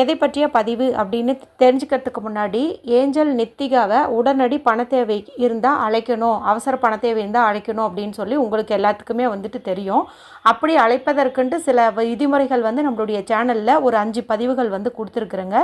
எதை பற்றிய பதிவு அப்படின்னு தெரிஞ்சுக்கிறதுக்கு முன்னாடி ஏஞ்சல் நித்திகாவை உடனடி பண தேவை இருந்தால் அழைக்கணும் அவசர பண தேவை இருந்தால் அழைக்கணும் அப்படின்னு சொல்லி உங்களுக்கு எல்லாத்துக்குமே வந்துட்டு தெரியும். அப்படி அழைப்பதற்குன்ட்டு சில விதிமுறைகள் வந்து நம்மளுடைய சேனலில் ஒரு அஞ்சு பதிவுகள் வந்து கொடுத்துருக்குறேங்க.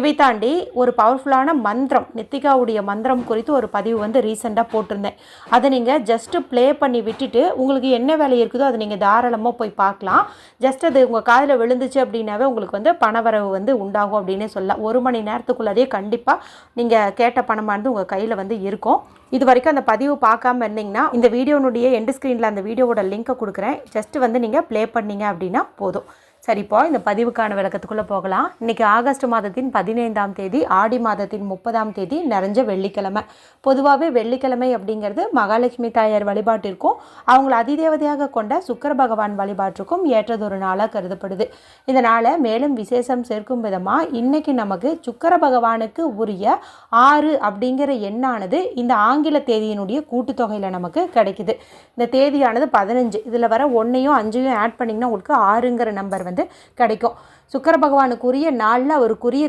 இவை தாண்டி ஒரு பவர்ஃபுல்லான மந்திரம் நித்திகாவுடைய மந்திரம் குறித்து ஒரு பதிவு வந்து ரீசெண்டாக போட்டிருந்தேன். அதை நீங்கள் ஜஸ்ட்டு ப்ளே பண்ணி விட்டுட்டு உங்களுக்கு என்ன வேலை இருக்குதோ அதை நீங்கள் தாராளமாக போய் பார்க்கலாம். ஜஸ்ட் அது உங்கள் காதில் விழுந்துச்சு அப்படின்னாவே உங்களுக்கு வந்து பணவரவு வந்து உண்டாகும் அப்படின்னே சொல்லலாம். ஒரு மணி நேரத்துக்குள்ளதே கண்டிப்பாக நீங்கள் கேட்ட பணமானது உங்கள் கையில் வந்து இருக்கும். இது வரைக்கும் அந்த பதிவு பார்க்காம இருந்தீங்கன்னா இந்த வீடியோனுடைய எண்டு ஸ்க்ரீனில் அந்த வீடியோவோட லிங்க்கை கொடுக்குறேன். ஜஸ்ட் வந்து நீங்கள் ப்ளே பண்ணீங்க அப்படின்னா போதும். சரிப்போ இந்த பதிவுக்கான விளக்கத்துக்குள்ளே போகலாம். இன்றைக்கி ஆகஸ்ட் மாதத்தின் பதினைந்தாம் தேதி ஆடி மாதத்தின் முப்பதாம் தேதி நிறைஞ்ச வெள்ளிக்கிழமை. பொதுவாகவே வெள்ளிக்கிழமை அப்படிங்கிறது மகாலட்சுமி தாயார் வழிபாட்டிற்கும் அவங்கள அதிதேவதையாக கொண்ட சுக்கர பகவான் வழிபாட்டிற்கும் ஏற்றதொரு நாளாக கருதப்படுது. இந்த மேலும் விசேஷம் சேர்க்கும் விதமாக இன்றைக்கி நமக்கு சுக்கர பகவானுக்கு உரிய ஆறு அப்படிங்கிற எண்ணானது இந்த ஆங்கில தேதியினுடைய கூட்டுத்தொகையில் நமக்கு கிடைக்குது. இந்த தேதியானது பதினஞ்சு. இதில் வர ஒன்றையும் அஞ்சையும் ஆட் பண்ணிங்கன்னா உங்களுக்கு ஆறுங்கிற நம்பர் வந்து வந்து கிடைக்கும். சுக்கர பகவானுக்குரிய நாளில் அவருக்குரிய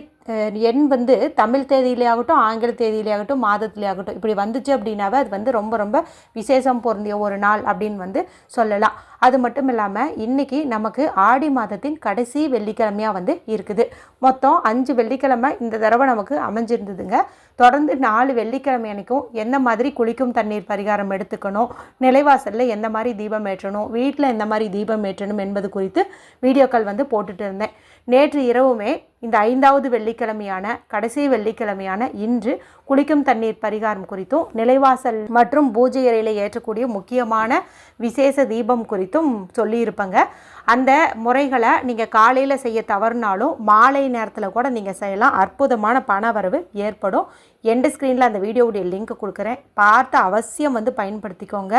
எண் வந்து தமிழ் தேதியிலே ஆகட்டும் ஆங்கில தேதியிலே ஆகட்டும் மாதத்திலே ஆகட்டும் இப்படி வந்துச்சு அப்படின்னாவே அது வந்து ரொம்ப ரொம்ப விசேஷம் பொருந்திய ஒரு நாள் அப்படின்னு வந்து சொல்லலாம். அது மட்டும் இல்லாமல் இன்றைக்கி நமக்கு ஆடி மாதத்தின் கடைசி வெள்ளிக்கிழமையாக வந்து இருக்குது. மொத்தம் அஞ்சு வெள்ளிக்கிழமை இந்த தடவை நமக்கு அமைஞ்சிருந்ததுங்க. தொடர்ந்து நாலு வெள்ளிக்கிழமை அன்றைக்கும் எந்த மாதிரி குளிக்கும் தண்ணீர் பரிகாரம் எடுத்துக்கணும் நிலைவாசலில் எந்த மாதிரி தீபம் ஏற்றணும் வீட்டில் எந்த மாதிரி தீபம் ஏற்றணும் என்பது குறித்து வீடியோக்கள் வந்து போட்டுட்டு இருந்தேன். நேற்று இரவுமே இந்த ஐந்தாவது வெள்ளிக்கிழமையான கடைசி வெள்ளிக்கிழமையான இன்று குளிக்கும் தண்ணீர் பரிகாரம் குறித்தும் நிலைவாசல் மற்றும் பூஜை அறையில் ஏற்றக்கூடிய முக்கியமான விசேஷ தீபம் குறித்தும் சொல்லியிருப்பேங்க. அந்த முறைகளை நீங்கள் காலையில் செய்ய தவறுனாலும் மாலை நேரத்தில் கூட நீங்கள் செய்யலாம். அற்புதமான பண வரவு ஏற்படும். எண்டு ஸ்க்ரீனில் அந்த வீடியோவுடைய லிங்க் கொடுக்குறேன். பார்த்து அவசியம் வந்து பயன்படுத்திக்கோங்க.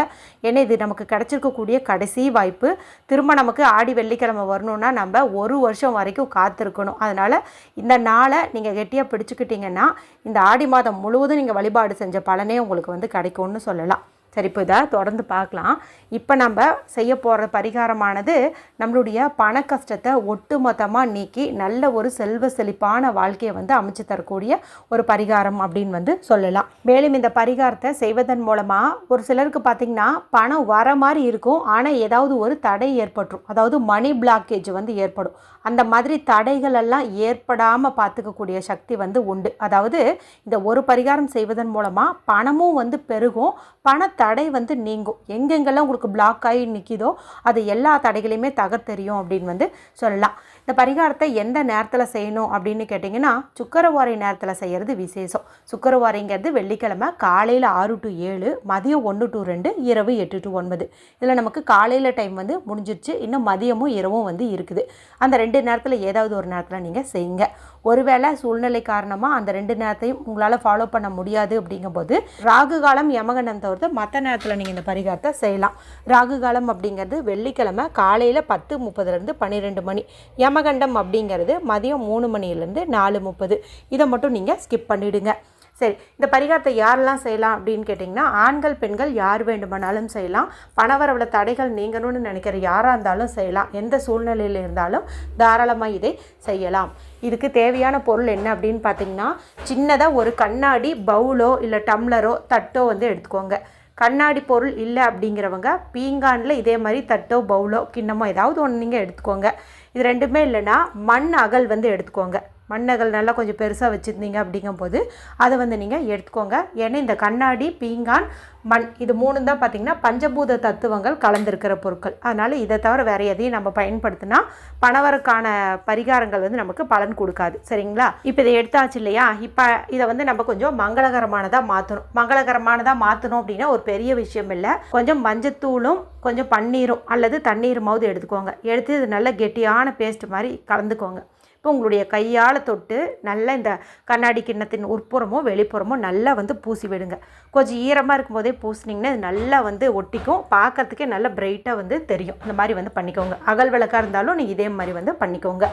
ஏன்னா இது நமக்கு கிடச்சிருக்கக்கூடிய கடைசி வாய்ப்பு. திரும்ப நமக்கு ஆடி வெள்ளிக்கிழமை வரணும்னா நம்ம ஒரு வருஷம் வரைக்கும் காத்திருக்கணும். அதனால் இந்த நாளை நீங்கள் கெட்டியாக பிடிச்சிக்கிட்டிங்கன்னா இந்த ஆடி மாதம் முழுவதும் நீங்கள் வழிபாடு செஞ்ச பலனே உங்களுக்கு வந்து கிடைக்கும்னு சொல்லலாம். சரி இப்போ இதை தொடர்ந்து பார்க்கலாம் இப்போ நம்ம செய்ய போகிற பரிகாரமானது நம்மளுடைய பண கஷ்டத்தை ஒட்டுமொத்தமாக நீக்கி நல்ல ஒரு செல்வ செழிப்பான வாழ்க்கையை வந்து அமைச்சு தரக்கூடிய ஒரு பரிகாரம் அப்படின்னு வந்து சொல்லலாம். மேலும் இந்த பரிகாரத்தை செய்வதன் மூலமாக ஒரு சிலருக்கு பார்த்திங்கன்னா பணம் வர மாதிரி இருக்கும். ஆனால் ஏதாவது ஒரு தடை ஏற்பட்டுரும். அதாவது மணி பிளாக்கேஜ் வந்து ஏற்படும். அந்த மாதிரி தடைகள் எல்லாம் ஏற்படாமல் பார்த்துக்கக்கூடிய சக்தி வந்து உண்டு. அதாவது இந்த ஒரு பரிகாரம் செய்வதன் மூலமாக பணமும் வந்து பெருகும். பணத்தை தடை வந்து நீங்கும். எங்கெங்கெல்லாம் உங்களுக்கு பிளாக் ஆகி நிற்கிதோ அது எல்லா தடைகளையுமே தகர்த்தெறியும் அப்படின்னு வந்து சொல்லலாம். இந்த பரிகாரத்தை எந்த நேரத்தில் செய்யணும் அப்படின்னு கேட்டிங்கன்னா சுக்கரவாரை நேரத்தில் செய்கிறது விசேஷம். சுக்கரவாரைங்கிறது வெள்ளிக்கிழமை காலையில் ஆறு டு ஏழு மதியம் ஒன்று டு ரெண்டு இரவு எட்டு டு ஒன்பது. இதில் நமக்கு காலையில் டைம் வந்து முடிஞ்சிருச்சு. இன்னும் மதியமும் இரவும் வந்து இருக்குது. அந்த ரெண்டு நேரத்தில் ஏதாவது ஒரு நேரத்தில் நீங்கள் செய்யுங்க. ஒருவேளை சூழ்நிலை காரணமாக அந்த ரெண்டு நேரத்தையும் உங்களால் ஃபாலோ பண்ண முடியாது அப்படிங்கும்போது ராகு காலம் யமகண்டம் தவிர்த்து மற்ற நேரத்தில் நீங்கள் இந்த பரிகாரத்தை செய்யலாம். ராகு காலம் அப்படிங்கிறது வெள்ளிக்கிழமை காலையில் பத்து முப்பதுலேருந்து பன்னிரெண்டு மணி. யமகண்டம் அப்படிங்கிறது மதியம் மூணு மணிலேருந்து நாலு முப்பது. இதை மட்டும் நீங்கள் ஸ்கிப் பண்ணிவிடுங்க சரி இந்த பரிகாரத்தை யாரெல்லாம் செய்யலாம் அப்படின்னு கேட்டிங்கன்னா ஆண்கள் பெண்கள் யார் வேண்டுமானாலும் செய்யலாம். பணவரவில் தடைகள் நீங்கணும்னு நினைக்கிற யாராக இருந்தாலும் செய்யலாம். எந்த சூழ்நிலையில் இருந்தாலும் தாராளமாக இதை செய்யலாம். இதுக்கு தேவையான பொருள் என்ன அப்படின்னு பார்த்தீங்கன்னா சின்னதாக ஒரு கண்ணாடி பவுலோ இல்லை டம்ளரோ தட்டோ வந்து எடுத்துக்கோங்க. கண்ணாடி பொருள் இல்லை அப்படிங்கிறவங்க பீங்கானில் இதே மாதிரி தட்டோ பவுலோ கிண்ணமோ ஏதாவது ஒன்று நீங்கள் எடுத்துக்கோங்க. இது ரெண்டுமே இல்லைன்னா மண் அகல் வந்து எடுத்துக்கோங்க. மண்ணகல் நல்லா கொஞ்சம் பெருசாக வச்சுருந்தீங்க அப்படிங்கும்போது அதை வந்து நீங்கள் எடுத்துக்கோங்க. ஏன்னா இந்த கண்ணாடி பீங்கான் மண் இது மூணு தான் பார்த்திங்கன்னா பஞ்சபூத தத்துவங்கள் கலந்திருக்கிற பொருட்கள். அதனால் இதை தவிர வேறு எதையும் நம்ம பயன்படுத்தினா பணவருக்கான பரிகாரங்கள் வந்து நமக்கு பலன் கொடுக்காது. சரிங்களா? இப்போ இதை எடுத்தாச்சு இல்லையா? இப்போ இதை வந்து நம்ம கொஞ்சம் மங்களகரமானதாக மாற்றணும் மங்களகரமானதாக மாற்றணும் அப்படின்னா ஒரு பெரிய விஷயம் இல்லை. கொஞ்சம் மஞ்சத்தூளும் கொஞ்சம் பன்னீரும் அல்லது தண்ணீருமாவது எடுத்துக்கோங்க. எடுத்து இது நல்ல கெட்டியான பேஸ்ட் மாதிரி கலந்துக்கோங்க. இப்போ உங்களுடைய கையால் தொட்டு நல்லா இந்த கண்ணாடி கிண்ணத்தின் உட்புறமோ வெளிப்புறமோ நல்லா வந்து பூசி விடுங்க. கொஞ்சம் ஈரமாக இருக்கும்போதே பூசினீங்கன்னா இது நல்லா வந்து ஒட்டிக்கும். பார்க்கறதுக்கே நல்லா பிரைட்டாக வந்து தெரியும். இந்த மாதிரி வந்து பண்ணிக்கோங்க. அகல் விளக்காக இருந்தாலும் நீங்கள் இதே மாதிரி வந்து பண்ணிக்கோங்க.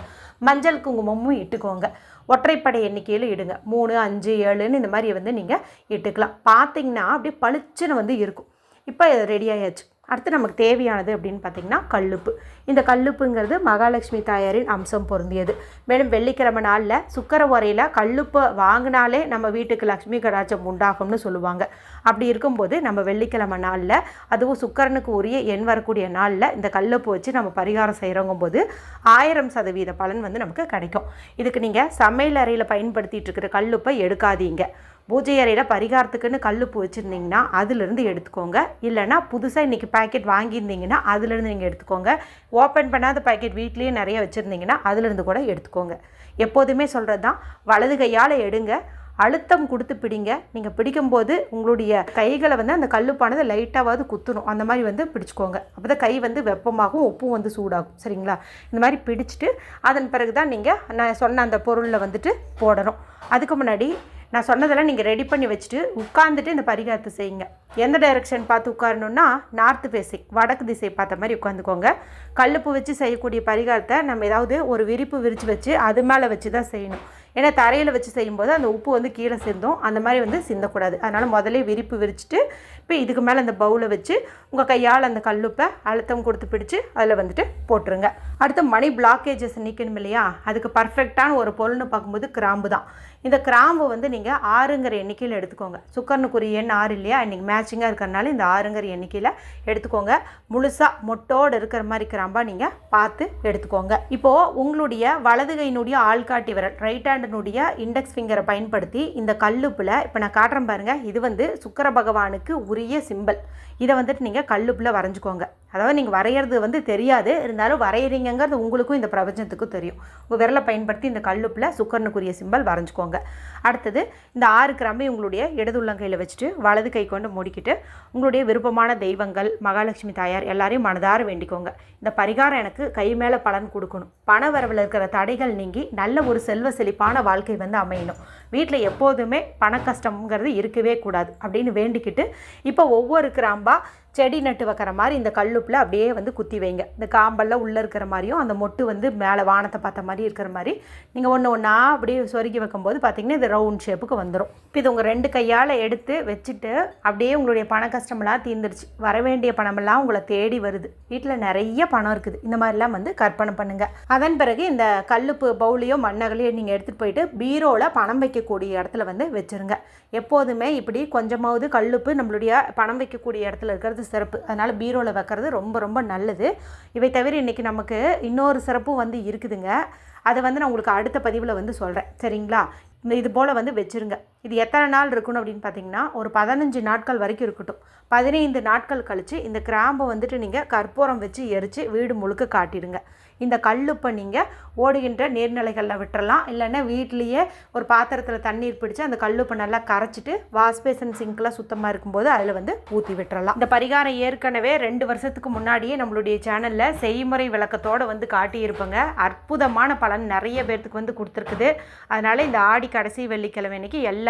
மஞ்சள் குங்குமமும் இட்டுக்கோங்க. ஒற்றைப்படை எண்ணிக்கையில் இடுங்க. மூணு அஞ்சு ஏழுன்னு இந்த மாதிரி வந்து நீங்கள் இட்டுக்கலாம். பார்த்தீங்கன்னா அப்படியே பளிச்சுன்னு வந்து இருக்கும். இப்போ ரெடி ஆயாச்சு. அடுத்து நமக்கு தேவையானது அப்படின்னு பார்த்திங்கன்னா கல்லுப்பு. இந்த கல்லுப்புங்கிறது மகாலட்சுமி தாயாரின் அம்சம் பொருந்தியது. மேலும் வெள்ளிக்கிழமை நாளில் சுக்கர உரையில் கல்லுப்பை வாங்கினாலே நம்ம வீட்டுக்கு லக்ஷ்மி கடாச்சம் உண்டாகும்னு சொல்லுவாங்க. அப்படி இருக்கும்போது நம்ம வெள்ளிக்கிழமை நாளில் அதுவும் சுக்கரனுக்கு உரிய எண் வரக்கூடிய நாளில் இந்த கல்லுப்பு வச்சு நம்ம பரிகாரம் செய்கிறோங்கும் போது ஆயிரம் சதவீத பலன் வந்து நமக்கு கிடைக்கும். இதுக்கு நீங்கள் சமையல் அறையில் பயன்படுத்திகிட்டு இருக்கிற கல்லுப்பை எடுக்காதீங்க. பூஜை அறையில் பரிகாரத்துக்குன்னு கல்லுப்பு வச்சுருந்தீங்கன்னா அதுலேருந்து எடுத்துக்கோங்க. இல்லைனா புதுசாக இன்றைக்கி பேக்கெட் வாங்கியிருந்தீங்கன்னா அதுலேருந்து நீங்கள் எடுத்துக்கோங்க. ஓப்பன் பண்ணாத பேக்கெட் வீட்லேயே நிறைய வச்சுருந்தீங்கன்னா அதுலேருந்து கூட எடுத்துக்கோங்க. எப்போதுமே சொல்கிறது தான் வலது கையால் எடுங்க. அழுத்தம் கொடுத்து பிடிங்க. நீங்கள் பிடிக்கும்போது உங்களுடைய கைகளை வந்து அந்த கல்லுப்பானது லைட்டாவது குத்தணும். அந்த மாதிரி வந்து பிடிச்சிக்கோங்க. அப்போ தான் கை வந்து வெப்பமாகும் உப்பும் வந்து சூடாகும். சரிங்களா? இந்த மாதிரி பிடிச்சிட்டு அதன் பிறகு தான் நீங்கள் நான் சொன்ன அந்த பொருளில் வந்துட்டு போடணும். அதுக்கு முன்னாடி நான் சொன்னதெல்லாம் நீங்கள் ரெடி பண்ணி வச்சுட்டு உட்காந்துட்டு இந்த பரிகாரத்தை செய்யுங்க. எந்த டைரக்ஷன் பார்த்து உட்காரணுன்னா நார்த்து ஃபேஸிங் வடக்கு திசை பார்த்த மாதிரி உட்காந்துக்கோங்க. கல்லுப்பு வச்சு செய்யக்கூடிய பரிகாரத்தை நம்ம ஏதாவது ஒரு விரிப்பு விரித்து வச்சு அது மேலே வச்சு தான் செய்யணும். ஏன்னா தரையில் வச்சு செய்யும்போது அந்த உப்பு வந்து கீழே சிந்தும். அந்த மாதிரி வந்து சிந்தக்கூடாது. அதனால் முதலே விரிப்பு விரிச்சிட்டு இப்போ இதுக்கு மேலே அந்த பவுலை வச்சு உங்கள் கையால் அந்த கல்லுப்பை அழுத்தம் கொடுத்து பிடிச்சி அதில் வந்துட்டு போட்டுருங்க. அடுத்து மணி பிளாக்கேஜஸ் நிற்கணும் இல்லையா? அதுக்கு பர்ஃபெக்டான ஒரு பொருள்னு பார்க்கும்போது கிராம்பு தான். இந்த கிராம்பு வந்து நீங்கள் ஆறுங்கிற எண்ணிக்கையில் எடுத்துக்கோங்க. சுக்கரனுக்குரிய எண் ஆறு இல்லையா? இன்றைக்கி மேட்சிங்காக இருக்கிறனால இந்த ஆறுங்கிற எண்ணிக்கையில் எடுத்துக்கோங்க. முழுசாக மொட்டோடு இருக்கிற மாதிரி கிராம்பாக நீங்கள் பார்த்து எடுத்துக்கோங்க. இப்போது உங்களுடைய வலது கையினுடைய ஆள்காட்டி விரல் ரைட் ஹேண்டினுடைய இண்டெக்ஸ் ஃபிங்கரை பயன்படுத்தி இந்த கல்லுப்பில் இப்போ நான் காட்டுறேன் பாருங்கள் இது வந்து சுக்கர பகவானுக்கு உரிய சிம்பல் இதை வந்துட்டு நீங்கள் கல்லுப்பில் வரைஞ்சிக்கோங்க. அதாவது நீங்கள் வரைகிறது வந்து தெரியாது இருந்தாலும் வரைகிறீங்கிறது உங்களுக்கும் இந்த பிரபஞ்சத்துக்கும் தெரியும். உங்கள் விரலை பயன்படுத்தி இந்த கல்லுப்பில் சுக்கரனுக்குரிய சிம்பல் வரைஞ்சிக்கோங்க. அடுத்தது இந்த ஆறு கிராம்பை உங்களுடைய இடது உள்ளங்கையில் வச்சுட்டு வலது கை கொண்டு மூடிக்கிட்டு உங்களுடைய விருப்பமான தெய்வங்கள் மகாலட்சுமி தாயார் எல்லாரையும் மனதார வேண்டிக்கோங்க. இந்த பரிகாரம் எனக்கு கை மேலே பலன் கொடுக்கணும். பண வரவில் இருக்கிற தடைகள் நீங்கி நல்ல ஒரு செல்வ செழிப்பான வாழ்க்கை வந்து அமையணும். வீட்டில் எப்போதுமே பண கஷ்டம்ங்கிறது இருக்கவே கூடாது அப்படின்னு வேண்டிக்கிட்டு இப்போ ஒவ்வொரு கிராம்பா செடி நட்டு வைக்கிற மாதிரி இந்த கல்லுப்பில் அப்படியே வந்து குத்தி வைங்க. இந்த காம்பெல்லாம் உள்ளே இருக்கிற மாதிரியும் அந்த மொட்டு வந்து மேலே வானத்தை பார்த்த மாதிரி இருக்கிற மாதிரி நீங்கள் ஒன்று ஒன்றா அப்படியே சொருகி வைக்கும்போது பார்த்தீங்கன்னா இது ரவுண்ட் ஷேப்புக்கு வந்துடும் இப்போ இது உங்கள் ரெண்டு கையால் எடுத்து வச்சுட்டு அப்படியே உங்களுடைய பண கஷ்டமெல்லாம் தீர்ந்துருச்சு. வர வேண்டிய பணமெல்லாம் உங்களை தேடி வருது. வீட்டில் நிறைய பணம் இருக்குது. இந்த மாதிரிலாம் வந்து கற்பனை பண்ணுங்கள் அதன் பிறகு இந்த கல்லுப்பு பவுலையோ மண்ணகலையோ நீங்கள் எடுத்துகிட்டு போயிட்டு பீரோவில் பணம் வைக்க வைக்கக்கூடிய இடத்துல வந்து வச்சுருங்க. எப்போதுமே இப்படி கொஞ்சமாவது கல்லுப்பு நம்மளுடைய பணம் வைக்கக்கூடிய இடத்துல இருக்கிறது சிறப்பு. அதனால் பீரோவில் வைக்கிறது ரொம்ப ரொம்ப நல்லது. இவை தவிர இன்றைக்கி நமக்கு இன்னொரு சிறப்பும் வந்து இருக்குதுங்க. அதை வந்து நான் உங்களுக்கு அடுத்த பதிவில் வந்து சொல்கிறேன் சரிங்களா? இந்த இது போல் வந்து வச்சுருங்க. இது எத்தனை நாள் இருக்கணும் அப்படின்னு பார்த்தீங்கன்னா ஒரு பதினஞ்சு நாட்கள் வரைக்கும் இருக்கட்டும். பதினைந்து நாட்கள் கழித்து இந்த கிராம்பை வந்துட்டு நீங்கள் கற்பூரம் வச்சு எரித்து வீடு முழுக்க காட்டிடுங்க. இந்த கல்லுப்பை நீங்கள் ஓடுகின்ற நீர்நிலைகளில் விட்டுறலாம். இல்லைன்னா வீட்லேயே ஒரு பாத்திரத்தில் தண்ணீர் பிடிச்சி அந்த கல்லுப்பை நல்லா கரைச்சிட்டு வாஷ்பேசன் சிங்க்லாம் சுத்தமாக இருக்கும்போது அதில் வந்து ஊற்றி விட்டுறலாம். இந்த பரிகாரம் ஏற்கனவே ரெண்டு வருஷத்துக்கு முன்னாடியே நம்மளுடைய சேனலில் செய்முறை விளக்கத்தோடு வந்து காட்டியிருப்பேங்க. அற்புதமான பலன் நிறைய பேர்த்துக்கு வந்து கொடுத்துருக்குது. அதனால் இந்த ஆடி கடைசி வெள்ளிக்கிழமை அன்னைக்கு